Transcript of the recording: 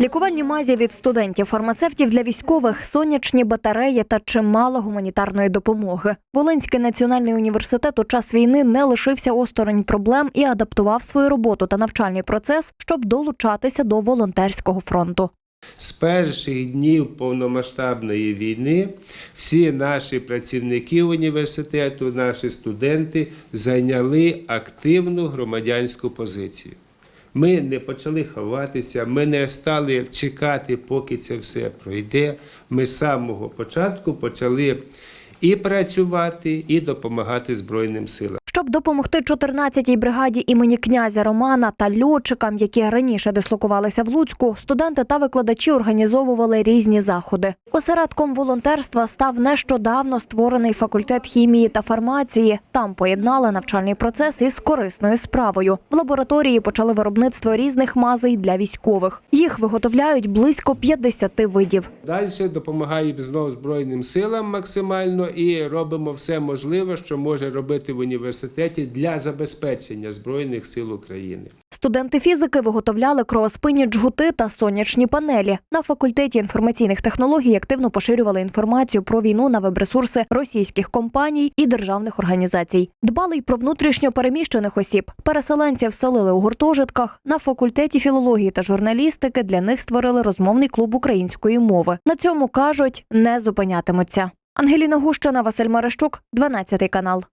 Лікувальні мазі від студентів, фармацевтів для військових, сонячні батареї та чимало гуманітарної допомоги. Волинський національний університет у час війни не лишився осторонь проблем і адаптував свою роботу та навчальний процес, щоб долучатися до волонтерського фронту. З перших днів повномасштабної війни всі наші працівники університету, наші студенти зайняли активну громадянську позицію. Ми не почали ховатися, ми не стали чекати, поки це все пройде. Ми з самого початку почали і працювати, і допомагати Збройним силам. Щоб допомогти 14-й бригаді імені князя Романа та льотчикам, які раніше дислокувалися в Луцьку, студенти та викладачі організовували різні заходи. Осередком волонтерства став нещодавно створений факультет хімії та фармації. Там поєднали навчальний процес із корисною справою. В лабораторії почали виробництво різних мазей для військових. Їх виготовляють близько 50 видів. Далі допомагаємо знову Збройним силам максимально і робимо все можливе, що може робити в університеті для забезпечення Збройних сил України. Студенти фізики виготовляли кровоспинні джгути та сонячні панелі. На факультеті інформаційних технологій активно поширювали інформацію про війну на веб-ресурси російських компаній і державних організацій. Дбали й про внутрішньо переміщених осіб. Переселенців селили у гуртожитках. На факультеті філології та журналістики для них створили розмовний клуб української мови. На цьому кажуть, не зупинятимуться. Ангеліна Гущина, Василь Марещук, 12 канал.